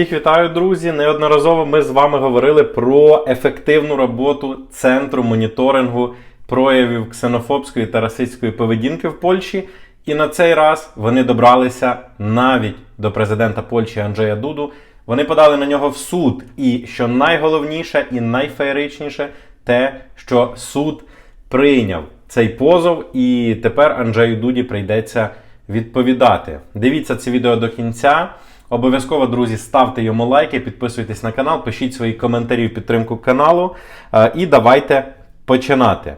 Всіх вітаю, друзі! Неодноразово ми з вами говорили про ефективну роботу центру моніторингу проявів ксенофобської та расистської поведінки в Польщі. І на цей раз вони добралися навіть до президента Польщі Анджея Дуду. Вони подали на нього в суд. І що найголовніше і найфеєричніше, те, що суд прийняв цей позов, і тепер Анджею Дуді прийдеться відповідати. Дивіться це відео до кінця. Обов'язково, друзі, ставте йому лайки, підписуйтесь на канал, пишіть свої коментарі в підтримку каналу. Е, І давайте починати.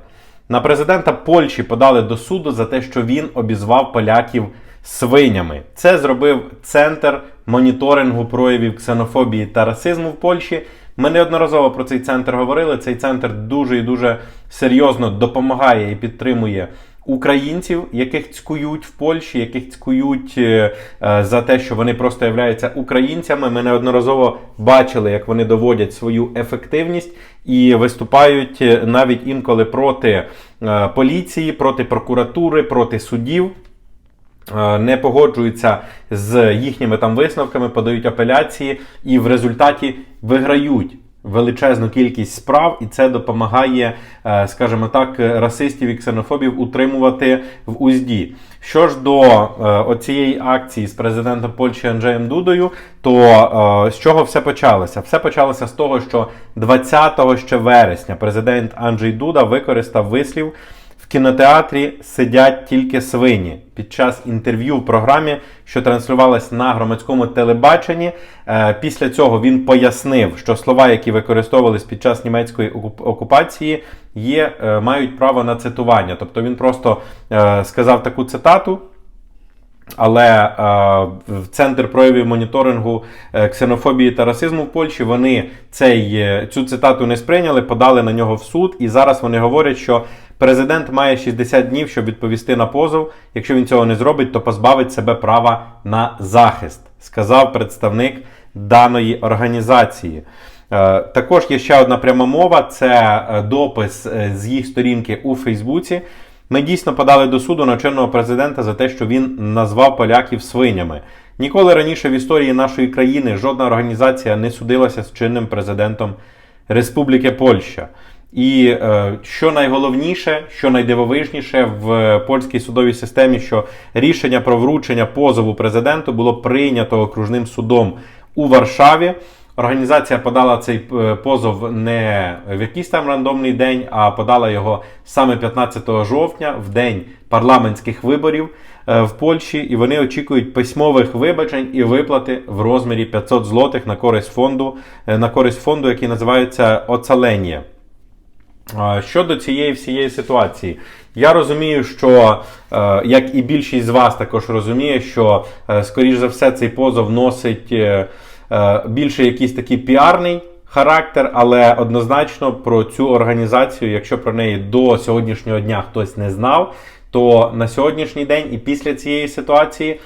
На президента Польщі подали до суду за те, що він обізвав поляків свинями. Це зробив центр моніторингу проявів ксенофобії та расизму в Польщі. Ми неодноразово про цей центр говорили. Цей центр дуже і дуже серйозно допомагає і підтримує українців, яких цькують в Польщі, яких цькують е, е, за те, що вони просто являються українцями. Ми неодноразово бачили, як вони доводять свою ефективність і виступають е, навіть інколи проти поліції, проти прокуратури, проти суддів. Е, Не погоджуються з їхніми там висновками, подають апеляції і в результаті виграють величезну кількість справ, і це допомагає, е, скажімо так, расистів і ксенофобів утримувати в узді. Що ж до е, оцієї акції з президентом Польщі Анджеєм Дудою, то е, з чого все почалося? Все почалося з того, що 20 ще вересня президент Анджей Дуда використав вислів. Кінотеатрі сидять тільки свині під час інтерв'ю в програмі, що транслювалась на громадському телебаченні. Е, Після цього він пояснив, що слова, які використовувались під час німецької окупації, є, е, мають право на цитування. Тобто він просто е, сказав таку цитату. Але е, в центр проявів моніторингу ксенофобії та расизму в Польщі вони цей, цю цитату не сприйняли, подали на нього в суд, і зараз вони говорять, що президент має 60 днів, щоб відповісти на позов. Якщо він цього не зробить, то позбавить себе права на захист, сказав представник даної організації. Е, Також є ще одна пряма мова: це е, допис е, з їх сторінки у Фейсбуці. Ми дійсно подали до суду на чинного президента за те, що він назвав поляків свинями. Ніколи раніше в історії нашої країни жодна організація не судилася з чинним президентом Республіки Польща. І е, що найголовніше, що найдивовижніше в польській судовій системі, що рішення про вручення позову президенту було прийнято окружним судом у Варшаві. Організація подала цей е, позов не в якийсь там рандомний день, а подала його саме 15 жовтня, в день парламентських виборів е, в Польщі, і вони очікують письмових вибачень і виплати в розмірі 500 злотих на користь фонду, е, на користь фонду, який називається Оцаленія. Щодо цієї всієї ситуації, я розумію, що е, як і більшість з вас також розуміє, що е, скоріш за все цей позов носить е, більше якийсь такий піарний характер, але однозначно про цю організацію, якщо про неї до сьогоднішнього дня хтось не знав, то на сьогоднішній день і після цієї ситуації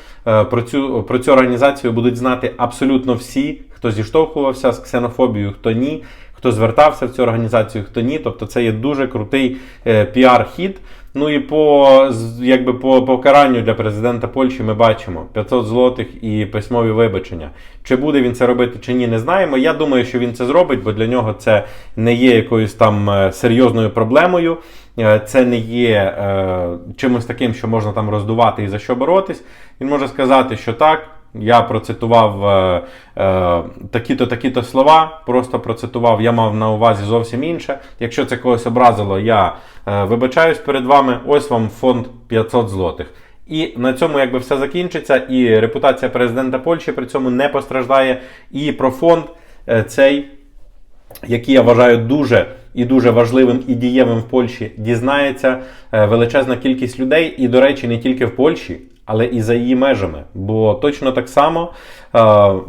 про цю, про цю організацію будуть знати абсолютно всі, хто зіштовхувався з ксенофобією, хто ні, хто звертався в цю організацію, хто ні. Тобто це є дуже крутий е, піар-хід. Ну і по якби по покаранню для президента Польщі ми бачимо 500 злотих і письмові вибачення. Чи буде він це робити чи ні, не знаємо. Я думаю, що він це зробить, бо для нього це не є якоюсь там е, серйозною проблемою. Е, Це не є е, чимось таким, що можна там роздувати і за що боротись. Він може сказати, що так. Я процитував е, е, такі-то, такі-то слова, просто процитував, я мав на увазі зовсім інше. Якщо це когось образило, я е, вибачаюсь перед вами. Ось вам фонд 500 злотих. І на цьому якби все закінчиться, і репутація президента Польщі при цьому не постраждає. І про фонд е, цей який я вважаю дуже і дуже важливим і дієвим в Польщі, дізнається е, величезна кількість людей, і, до речі, не тільки в Польщі, але і за її межами. Бо точно так само е,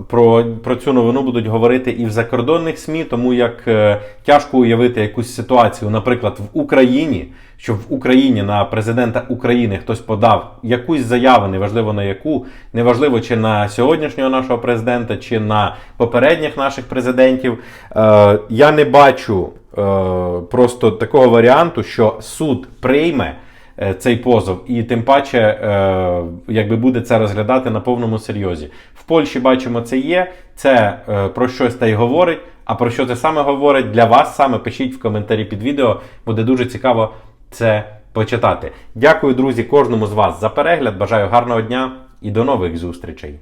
про, про цю новину будуть говорити і в закордонних СМІ, тому як е, тяжко уявити якусь ситуацію, наприклад, в Україні, щоб в Україні на президента України хтось подав якусь заяву, неважливо на яку, неважливо чи на сьогоднішнього нашого президента, чи на попередніх наших президентів. Е, я не бачу просто такого варіанту, що суд прийме цей позов, і тим паче, е, якби буде це розглядати на повному серйозі. В Польщі бачимо, це є. Це е, про щось та й говорить. А про що це саме говорить для вас саме пишіть в коментарі під відео. Буде дуже цікаво це почитати. Дякую, друзі, кожному з вас за перегляд. Бажаю гарного дня і до нових зустрічей.